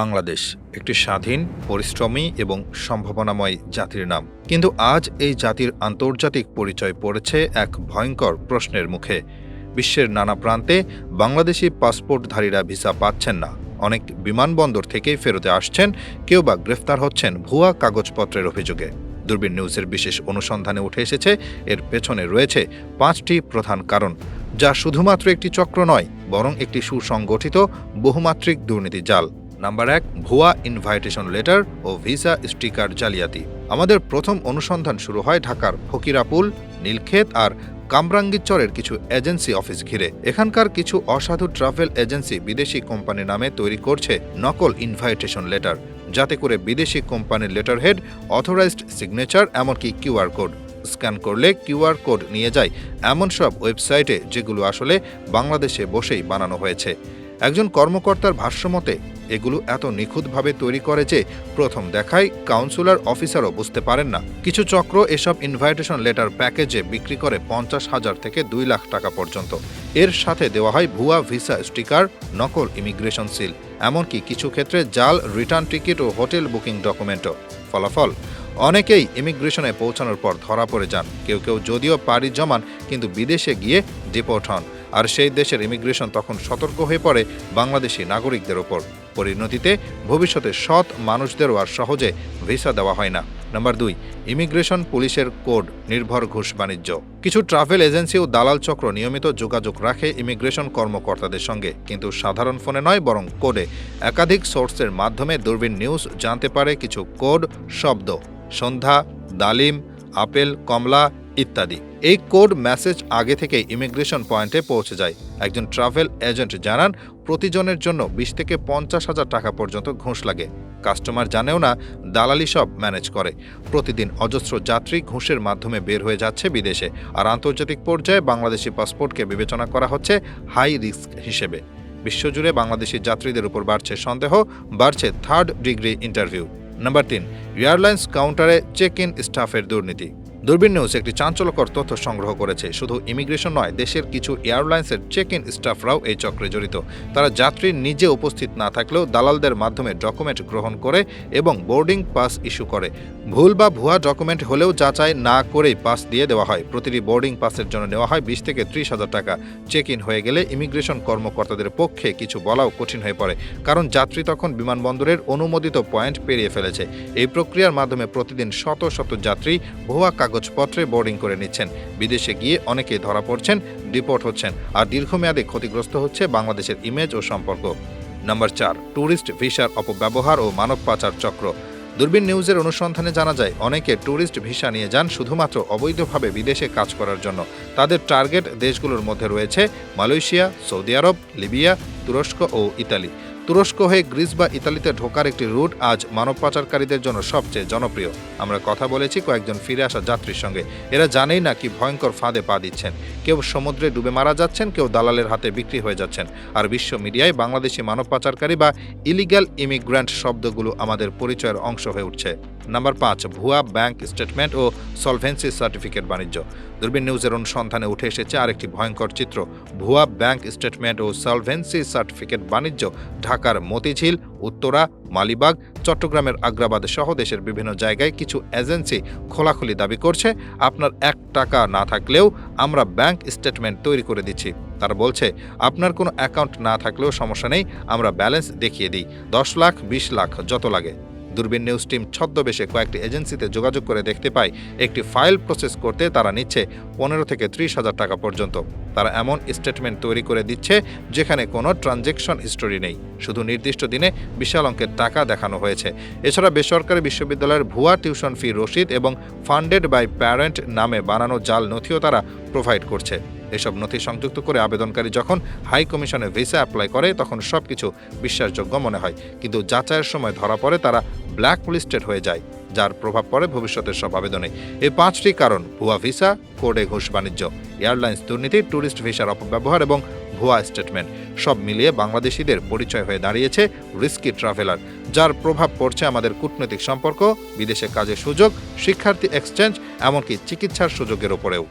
বাংলাদেশ, একটি স্বাধীন, পরিশ্রমী এবং সম্ভাবনাময় জাতির নাম। কিন্তু আজ এই জাতির আন্তর্জাতিক পরিচয় পড়েছে এক ভয়ঙ্কর প্রশ্নের মুখে। বিশ্বের নানা প্রান্তে বাংলাদেশি পাসপোর্টধারীরা ভিসা পাচ্ছেন না। অনেক বিমানবন্দর থেকেই ফেরতে আসছেন, কেউ বা গ্রেফতার হচ্ছেন ভুয়া কাগজপত্রের অভিযোগে। দূরবীন নিউজের বিশেষ অনুসন্ধানে উঠে এসেছে, এর পেছনে রয়েছে পাঁচটি প্রধান কারণ, যা শুধুমাত্র একটি চক্র নয়, বরং একটি সুসংগঠিত বহুমাত্রিক দুর্নীতি জাল। নাম্বার এক, ভুয়া ইনভাইটেশন লেটার ও ভিসা স্টিকার জালিয়াতি। আমাদের প্রথম অনুসন্ধান শুরু হয় ঢাকার ফকিরাপুল, নীলক্ষেত আর কামরাঙ্গীরচরের কিছু এজেন্সি অফিস ঘিরে। এখানকার কিছু অসাধু ট্রাভেল এজেন্সি বিদেশি কোম্পানি নামে তৈরি করছে নকল ইনভাইটেশন লেটার যাতে করে বিদেশি কোম্পানির লেটার হেড অথরাইজড সিগনেচার এমনকি কিউআর কোড স্ক্যান করলে কিউআর কোড নিয়ে যায় এমন সব ওয়েবসাইটে যেগুলো আসলে বাংলাদেশে বসেই বানানো হয়েছে। একজন কর্মকর্তার ভাষ্যমতে এগুলো এত নিখুঁতভাবে তৈরি করে যে প্রথম দেখায় কাউন্সিলর অফিসারও বুঝতে পারেন না। কিছু চক্র এসব ইনভাইটেশন লেটার প্যাকেজে বিক্রি করে পঞ্চাশ হাজার থেকে দুই লাখ টাকা পর্যন্ত। এর সাথে দেওয়া হয় ভুয়া ভিসা স্টিকার, নকল ইমিগ্রেশন সিল, এমনকি কিছু ক্ষেত্রে জাল, রিটার্ন টিকিট ও হোটেল বুকিং ডকুমেন্টও। ফলাফল, অনেকেই ইমিগ্রেশনে পৌঁছানোর পর ধরা পড়ে যান। কেউ কেউ যদিও পাড়ি জমান, কিন্তু বিদেশে গিয়ে ডিপোর্ট হন। আর সেই দেশের ইমিগ্রেশন তখন সতর্ক হয়ে পড়ে বাংলাদেশি নাগরিকদের ওপর। পরিণতিতে ভবিষ্যতে সৎ মানুষদেরও আর সহজে ভিসা দেওয়া হয় না। নাম্বার দুই, ইমিগ্রেশন পুলিশের কোড, নির্ভর ঘুষ বাণিজ্য। কিছু ট্রাভেল এজেন্সি ও দালাল চক্র নিয়মিত যোগাযোগ রাখে ইমিগ্রেশন কর্মকর্তাদের সঙ্গে, কিন্তু সাধারণ ফোনে নয়, বরং কোডে। একাধিক সোর্সের মাধ্যমে দূরবীন নিউজ জানতে পারে কিছু কোড, শব্দ। সন্ধ্যা, ডালিম, আপেল, কমলা ইত্যাদি। এই কোড মেসেজ আগে থেকে ইমিগ্রেশন পয়েন্টে পৌঁছে যায়। একজন ট্রাভেল এজেন্ট জানান, প্রতিজনের জন্য বিশ থেকে পঞ্চাশ হাজার টাকা পর্যন্ত ঘুষ লাগে। কাস্টমার জানেও না, দালালি সব ম্যানেজ করে। প্রতিদিন অজস্র যাত্রী ঘুষের মাধ্যমে বের হয়ে যাচ্ছে বিদেশে। আর আন্তর্জাতিক পর্যায়ে বাংলাদেশি পাসপোর্টকে বিবেচনা করা হচ্ছে হাই রিস্ক হিসেবে। বিশ্বজুড়ে বাংলাদেশি যাত্রীদের উপর বাড়ছে সন্দেহ, বাড়ছে থার্ড ডিগ্রি ইন্টারভিউ। নাম্বার তিন, এয়ারলাইন্স কাউন্টারে চেক ইন স্টাফের দুর্নীতি। দূরবীন নিউজ একটি চাঞ্চল্যকর তথ্য সংগ্রহ করেছে। শুধু ইমিগ্রেশন নয়, দেশের কিছু এয়ারলাইন্সের চেক ইন স্টাফরাও এই চক্রে জড়িত। তারা যাত্রী নিজে উপস্থিত না থাকলেও দালালদের মাধ্যমে ডকুমেন্ট গ্রহণ করে এবং বোর্ডিং পাস ইস্যু করে। ভুল বা ভুয়া ডকুমেন্ট হলেও যাচাই না করেই পাস দিয়ে দেওয়া হয়। প্রতিটি বোর্ডিং পাসের জন্য নেওয়া হয় বিশ থেকে ত্রিশ হাজার টাকা। চেক ইন হয়ে গেলে ইমিগ্রেশন কর্মকর্তাদের পক্ষে কিছু বলাও কঠিন হয়ে পড়ে, কারণ যাত্রী তখন বিমানবন্দরের অনুমোদিত পয়েন্ট পেরিয়ে ফেলেছে। এই প্রক্রিয়ার মাধ্যমে প্রতিদিন শত শত যাত্রী ভুয়া কাগজপত্রে বোর্ডিং করে নিচ্ছেন। বিদেশে গিয়ে অনেকে ধরা পড়ছেন, ডিপোর্ট হচ্ছেন আর দীর্ঘমেয়াদে ক্ষতিগ্রস্ত হচ্ছে বাংলাদেশের ইমেজ ও সম্পর্ক। নম্বর চার ট্যুরিস্ট ভিসার অপব্যবহার ও মানব পাচার চক্র। দূরবীন নিউজের অনুসন্ধানে জানা যায়, অনেকে ট্যুরিস্ট ভিসা নিয়ে যান শুধুমাত্র অবৈধভাবে বিদেশে কাজ করার জন্য। তাদের টার্গেট দেশগুলোর মধ্যে রয়েছে মালয়েশিয়া, সৌদি আরব, লিবিয়া, তুরস্ক ও ইতালি। তুরস্ক হয়ে গ্রিস বা ইতালিতে ঢোকার একটি রুট আজ মানব পাচারকারীদের জন্য সবচেয়ে জনপ্রিয়। আমরা কথা বলেছি কয়েকজন ফিরে আসা যাত্রীর সঙ্গে। এরা জানেই না কি ভয়ঙ্কর ফাঁদে পা দিচ্ছেন। কেউ সমুদ্রে ডুবে মারা যাচ্ছেন, কেউ দালালের হাতে বিক্রি হয়ে যাচ্ছেন। আর বিশ্ব মিডিয়ায় বাংলাদেশি মানব পাচারকারী বা ইলিগ্যাল ইমিগ্র্যান্ট শব্দগুলো আমাদের পরিচয়ের অংশ হয়ে উঠছে। নাম্বার পাঁচ, ভুয়া ব্যাংক স্টেটমেন্ট ও সলভেন্সি সার্টিফিকেট বাণিজ্য। দূরবীন নিউজের অনুসন্ধানে উঠে এসেছে আরেকটি ভয়ঙ্কর চিত্র। ভুয়া ব্যাংক স্টেটমেন্ট ও সলভেন্সি সার্টিফিকেট বাণিজ্য ঢাকার মতিঝিল, উত্তরা, মালিবাগ, চট্টগ্রামের আগ্রাবাদ সহ দেশের বিভিন্ন জায়গায় কিছু এজেন্সি খোলাখুলি দাবি করছে, আপনার এক টাকা না থাকলেও আমরা ব্যাংক স্টেটমেন্ট তৈরি করে দিচ্ছি। তারা বলছে, আপনার কোনো অ্যাকাউন্ট না থাকলেও সমস্যা নেই, আমরা ব্যালেন্স দেখিয়ে দিই। দশ লাখ, বিশ লাখ, যত লাগে। দূরবীন নিউজ টিম ছদ্মবেশে কয়েকটি এজেন্সিতে যোগাযোগ করে দেখতে পায়, একটি ফাইল প্রসেস করতে তারা নিচ্ছে পনেরো থেকে ত্রিশ হাজার টাকা পর্যন্ত। তারা এমন স্টেটমেন্ট তৈরি করে দিচ্ছে যেখানে কোনো ট্রানজেকশন হিস্টোরি নেই। শুধু নির্দিষ্ট দিনে বিশাল অঙ্কের টাকা দেখানো হয়েছে। এছাড়া বেসরকারি বিশ্ববিদ্যালয়ের ভুয়া টিউশন ফি রসিদ এবং ফান্ডেড বাই প্যারেন্ট নামে বানানো জাল নথিও তারা প্রোভাইড করছে। এসব নথি সংযুক্ত করে আবেদনকারী যখন হাই কমিশনে ভিসা অ্যাপ্লাই করে, তখন সবকিছু বিশ্বাসযোগ্য মনে হয়। কিন্তু যাচাইয়ের সময় ধরা পড়ে তারা ব্ল্যাক লিস্টেড হয়ে যায়, যার প্রভাব পড়ে ভবিষ্যতের সব আবেদনে। এই পাঁচটি কারণ, ভুয়া ভিসা, কোডে ঘুষ বাণিজ্য। এয়ারলাইন্স দুর্নীতি, ট্যুরিস্ট ভিসার অপব্যবহার এবং ভুয়া স্টেটমেন্ট। সব মিলিয়ে বাংলাদেশিদের পরিচয় হয়ে দাঁড়িয়েছে রিস্কি ট্রাভেলার, যার প্রভাব পড়ছে আমাদের কূটনৈতিক সম্পর্ক, বিদেশে কাজের সুযোগ, শিক্ষার্থী এক্সচেঞ্জ, এমনকি চিকিৎসার সুযোগের ওপরেও